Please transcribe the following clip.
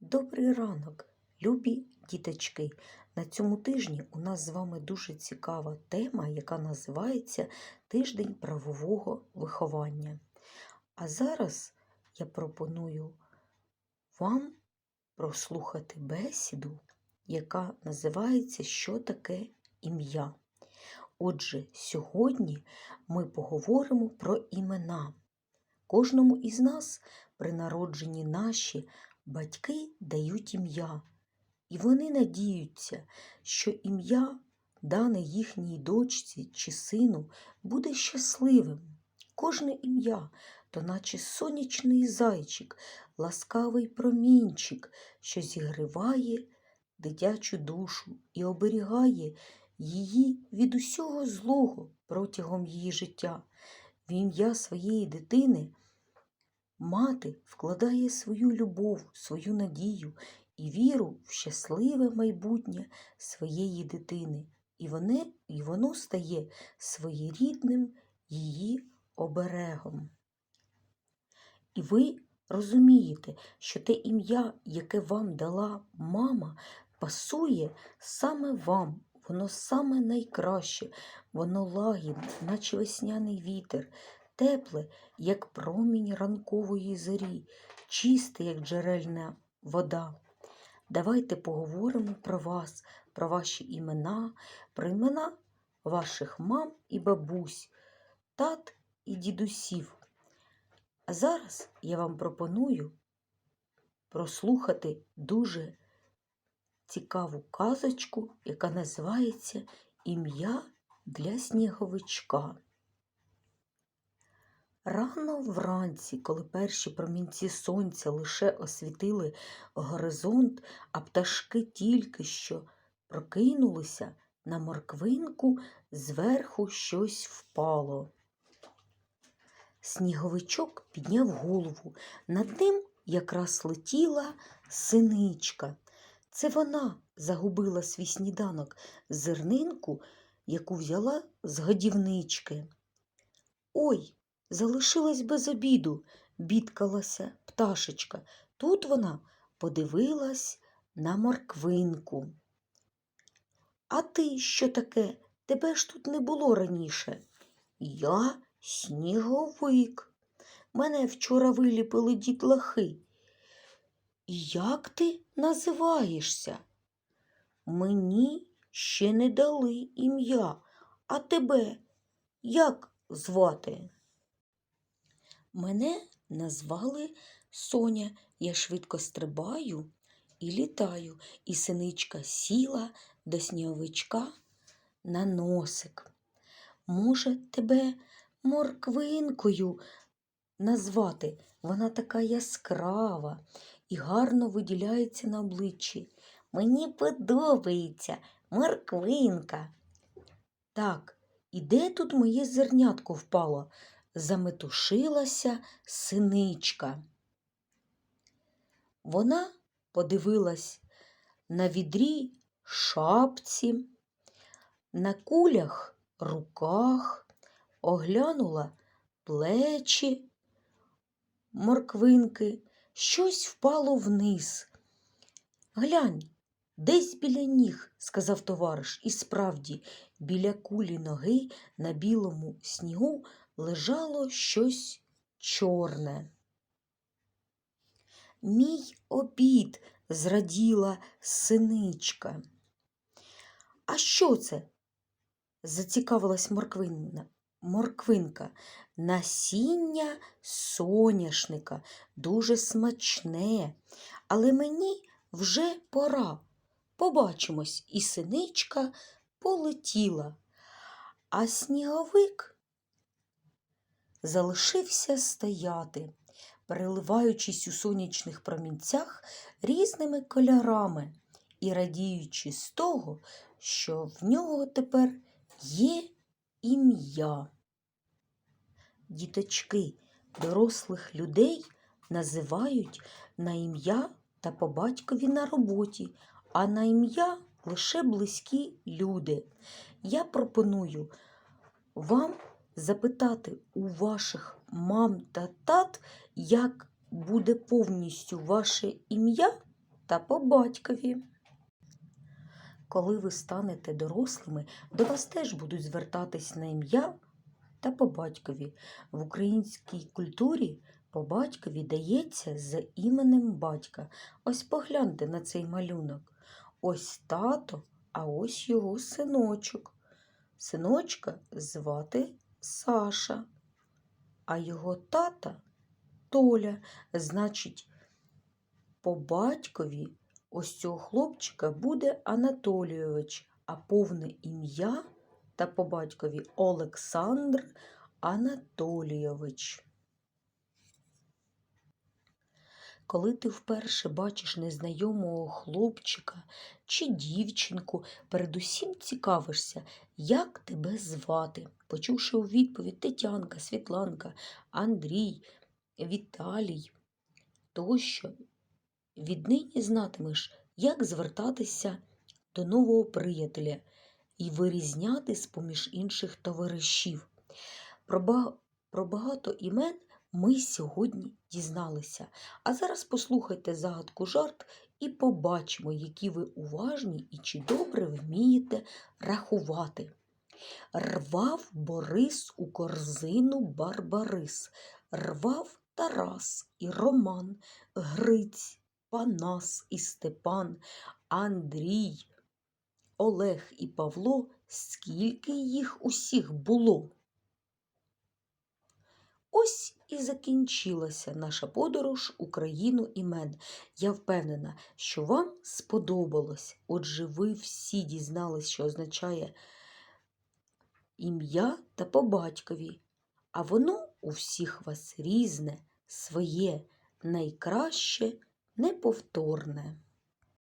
Добрий ранок, любі діточки. На цьому тижні у нас з вами дуже цікава тема, яка називається Тиждень правового виховання. А зараз я пропоную вам прослухати бесіду, яка називається Що таке ім'я. Отже, сьогодні ми поговоримо про імена. Кожному із нас при народженні наші батьки дають ім'я, і вони надіються, що ім'я, дане їхній дочці чи сину, буде щасливим. Кожне ім'я, то наче сонячний зайчик, ласкавий промінчик, що зігріває дитячу душу і оберігає її від усього злого протягом її життя. В ім'я своєї дитини мати вкладає свою любов, свою надію і віру в щасливе майбутнє своєї дитини, і, воно, і воно стає своєрідним її оберегом. І ви розумієте, що те ім'я, яке вам дала мама, пасує саме вам. Воно саме найкраще, воно лагідне, наче весняний вітер, тепле, як промінь ранкової зорі, чисте, як джерельна вода. Давайте поговоримо про вас, про ваші імена, про імена ваших мам і бабусь, тат і дідусів. А зараз я вам пропоную прослухати дуже цікаву казочку, яка називається Ім'я для сніговичка. Рано вранці, коли перші промінці сонця лише освітили горизонт, а пташки тільки що прокинулися, на морквинку зверху щось впало. Сніговичок підняв голову. Над ним якраз летіла синичка. Це вона загубила свій сніданок зернинку, яку взяла з годівнички. Ой, залишилась без обіду, бідкалася пташечка. Тут вона подивилась на морквинку. А ти що таке? Тебе ж тут не було раніше. Я сніговик. Мене вчора виліпили дітлахи. Як ти називаєшся? Мені ще не дали ім'я, а тебе як звати? Мене назвали Соня. Я швидко стрибаю і літаю, і синичка сіла до сніговичка на носик. Може, тебе морквинкою назвати? Вона така яскрава і гарно виділяється на обличчі. Мені подобається морквинка. Так, і де тут моє зернятко впало? Заметушилася синичка. Вона подивилась на відрі шапці, на кулях руках, оглянула плечі морквинки, щось впало вниз. Глянь, десь біля ніг, сказав товариш, і справді, біля кулі ноги на білому снігу лежало щось чорне. Мій обід, зраділа синичка. А що це? зацікавилась морквинна. Морквинка, насіння соняшника, дуже смачне, але мені вже пора. Побачимось, і синичка полетіла, а сніговик залишився стояти, переливаючись у сонячних промінцях різними кольорами і радіючи з того, що в нього тепер є ім'я. Діточки дорослих людей називають на ім'я та по батькові на роботі, а на ім'я лише близькі люди. Я пропоную вам запитати у ваших мам та тат, як буде повністю ваше ім'я, та по батькові. Коли ви станете дорослими, до вас теж будуть звертатись на ім'я та по батькові. В українській культурі по батькові дається за іменем батька. Ось погляньте на цей малюнок. Ось тато, а ось його синочок. Синочка звати Саша, а його тата Толя. Значить, по батькові ось цього хлопчика буде Анатолійович, а повне ім'я та по батькові Олександр Анатолійович. Коли ти вперше бачиш незнайомого хлопчика чи дівчинку, передусім цікавишся, як тебе звати. Почувши у відповідь Тетянка, Світланка, Андрій, Віталій, тощо віднині знатимеш, як звертатися до нового приятеля і вирізняти з-поміж інших товаришів. Про багато імен ми сьогодні дізналися. А зараз послухайте загадку жарт і побачимо, які ви уважні і чи добре вмієте рахувати. Рвав Борис у корзину Барбарис, рвав Тарас і Роман, Гриць, Панас і Степан, Андрій, Олег і Павло, скільки їх усіх було. Ось і закінчилася наша подорож у країну імен. Я впевнена, що вам сподобалось. Отже, ви всі дізнались, що означає ім'я та по батькові, а воно у всіх вас різне, своє, найкраще, неповторне.